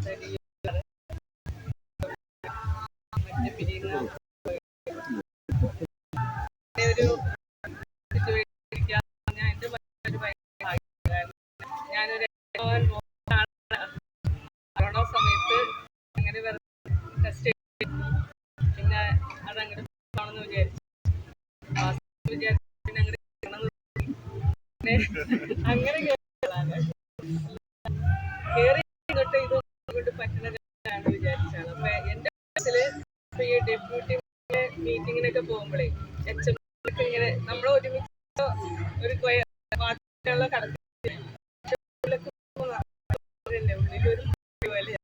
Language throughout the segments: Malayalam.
ഒരു. ഞാനൊരു കൊറോണ സമയത്ത് അങ്ങനെ ടെസ്റ്റ് അങ്ങനെ കേറിയതാണ്. കേറി ഇങ്ങോട്ട് ഇത് കൊണ്ട് പറ്റുന്ന കാര്യമാണ് വിചാരിച്ചാണ് അപ്പൊ എന്റെ മനസ്സിൽ ഇപ്പൊ ഈ ഡെപ്യൂട്ടി മീറ്റിങ്ങിനൊക്കെ പോകുമ്പോഴേ എച്ച് എം ഒക്കെ ഇങ്ങനെ നമ്മൾ ഒരുമിച്ച് ഒരു ഉള്ളിലൊരു പോലെ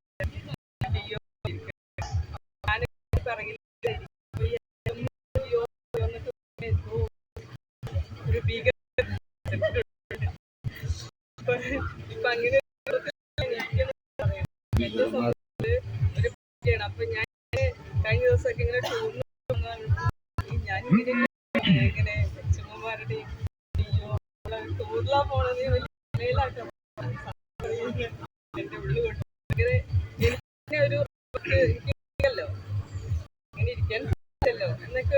ഒരു ഭീകര ഇപ്പൊ ഇപ്പൊ അങ്ങനെ ഒരു എന്റെ സ്വന്തത്തിൽ ഒരു കുട്ടിയാണ് അപ്പൊ ഞാൻ കഴിഞ്ഞ ദിവസമൊക്കെ ഇങ്ങനെ ടൂറിന് എന്നൊക്കെ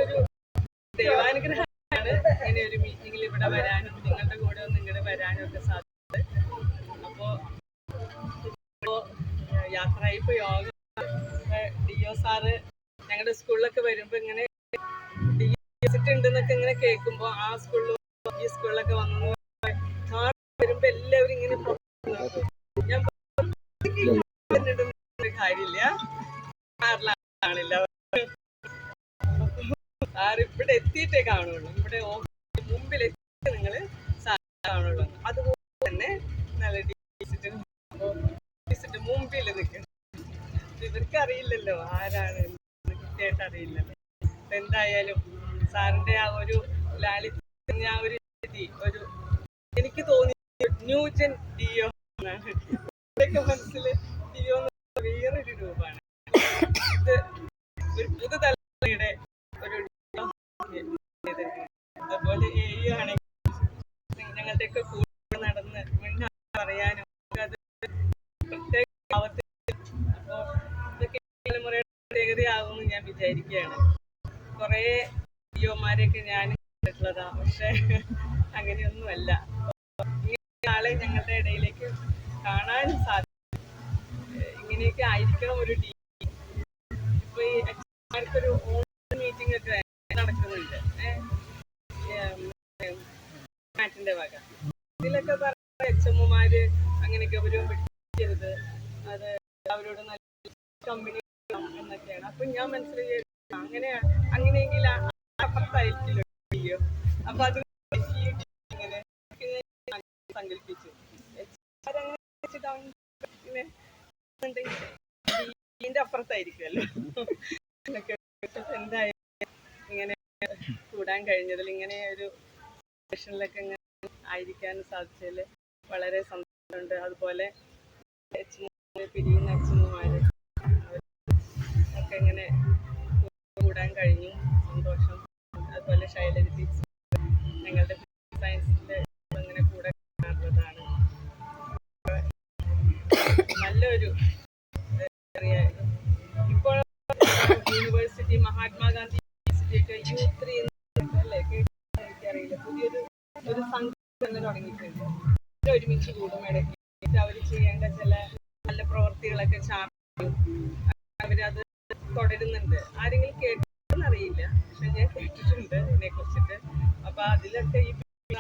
ഒരു മീറ്റിംഗിൽ ഇവിടെ വരാനും നിങ്ങളുടെ കൂടെ ഒന്ന് ഇങ്ങോട്ട് വരാനും ഒക്കെ സാധിച്ചത് അപ്പോ ഇപ്പോ യാത്രയപ്പ് യോഗ സാറ് ഞങ്ങളുടെ സ്കൂളിലൊക്കെ വരുമ്പോ ഇങ്ങനെ ഉണ്ടെന്നൊക്കെ ഇങ്ങനെ കേൾക്കുമ്പോ ആ സ്കൂളിലും ഈ സ്കൂളിലൊക്കെ വന്നു വരുമ്പോ എല്ലാവരും ഇങ്ങനെ. ഞാൻ കാര്യമില്ല. സാറിലാണില്ല സാർ ഇവിടെ എത്തിയിട്ടേ കാണുള്ളൂ. ഇവിടെ മുമ്പിൽ എത്തിയിട്ട് നിങ്ങൾ കാണുള്ളൂ. അതുപോലെ തന്നെ നല്ല വിസിറ്റ് മുമ്പിൽ നിൽക്കണം ഇവർക്ക് അറിയില്ലല്ലോ ആരാണ് കൃത്യമായിട്ട് അറിയില്ലല്ലോ. എന്തായാലും സാറിന്റെ ആ ഒരു ലാളിത്യ ആ ഒരു രീതി ഒരു എനിക്ക് തോന്നി ന്യൂജൻ ഡിയോ എന്നാണ് എന്റെയൊക്കെ മനസ്സിൽ ഡിയോ വേറൊരു രൂപമാണ്. ഇത് ഒരു പുതുതലമുറയുടെ ഒരു അതുപോലെ എ ആണെങ്കിൽ ഞങ്ങളുടെയൊക്കെ കൂടെ നടന്ന് മുന്നേ പറയാനും അത് പ്രത്യേക ഭാവത്തിൽ അപ്പോൾ ഇതൊക്കെ തലമുറയുടെ പ്രത്യേകതയാകുമെന്ന് ഞാൻ വിചാരിക്കുകയാണ്. കുറേ ഡിഒമാരെയൊക്കെ ഞാൻ കണ്ടിട്ടുള്ളതാ. പക്ഷെ അങ്ങനെയൊന്നുമല്ല. ആളെ ഞങ്ങളുടെ ഇടയിലേക്ക് കാണാൻ സാധിക്കും. ഇങ്ങനെയൊക്കെ ആയിരിക്കണം ഒരു ടീം. ഇപ്പൊ ഈ ഒരു ഓൺലൈൻ മീറ്റിംഗ് ഒക്കെ നടക്കുന്നുണ്ട് മാറ്റിന്റെ വക. ഇതിലൊക്കെ പറഞ്ഞ എച്ച് എമ്മുമാര് അങ്ങനെയൊക്കെ ഒരു പിടിക്കരുത്. അത് അവരോട് നല്ല കമ്പനി എന്നൊക്കെയാണ്. അപ്പൊ ഞാൻ മനസ്സിലായി അങ്ങനെ അങ്ങനെയെങ്കിൽ അപ്പുറത്തായിരിക്കില്ല. അപ്പൊ അത് ഇങ്ങനെ ഇങ്ങനെ കൂടാൻ ഇങ്ങനെ ഒരു ഇങ്ങനെ ആയിരിക്കാൻ വളരെ സന്തോഷമുണ്ട്. അതുപോലെ പിരിയുന്ന അച്ഛനുമാര് ഒക്കെ ഇങ്ങനെ കൂടാൻ കഴിഞ്ഞു. അതുപോലെ ശൈലജ ടീച്ചർ ഞങ്ങളുടെ സയൻസിന്റെ അങ്ങനെ കൂടെ കാണുന്നതാണ്. നല്ലൊരു ഇപ്പോൾ യൂണിവേഴ്സിറ്റി മഹാത്മാഗാന്ധി യൂണിവേഴ്സിറ്റി ഒക്കെ യു ത്രീ അല്ലേ എനിക്കറിയില്ല പുതിയൊരു ഒരു സംഘം തുടങ്ങിയിട്ടുണ്ട്. ഒരുമിച്ച് കൂടും ഇടയ്ക്ക്. അവർ ചെയ്യേണ്ട ചില നല്ല പ്രവർത്തികളൊക്കെ ചാർട്ടും അവരത് തുടരുന്നുണ്ട്. ആരെങ്കിലും കേട്ടിട്ടുണ്ടെന്ന് അറിയില്ല. പക്ഷെ ഞാൻ കേട്ടിട്ടുണ്ട് ഇതിനെ കുറിച്ചിട്ട് അപ്പൊ അതിലൊക്കെ ഈ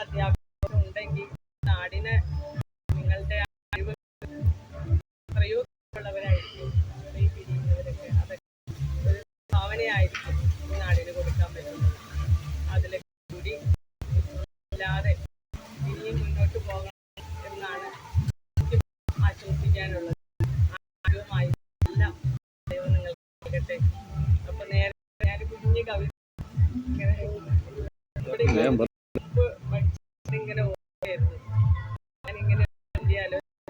അധ്യാപകർ ഉണ്ടെങ്കിൽ നാടിനെ നിങ്ങളുടെ അറിവ് പിരിയുന്നവരൊക്കെ. അതൊക്കെ ഒരു ഭാവനയായിരിക്കും നാടിന് കൊടുക്കാൻ പറ്റുന്നത്. അതിലൊക്കെ കൂടി ഇല്ലാതെ ഇങ്ങനെ ഓർമ്മയായിരുന്നു ഞാനിങ്ങനെ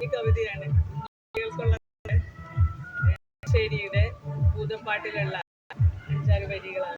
ഈ കവിതയാണ് ശരിയുടെ ഭൂതപ്പാട്ടിലുള്ള അഞ്ചാറ് വരികളാണ്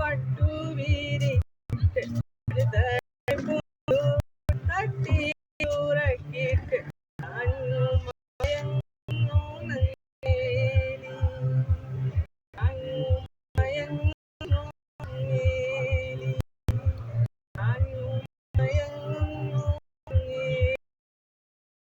പട്ടുവീരി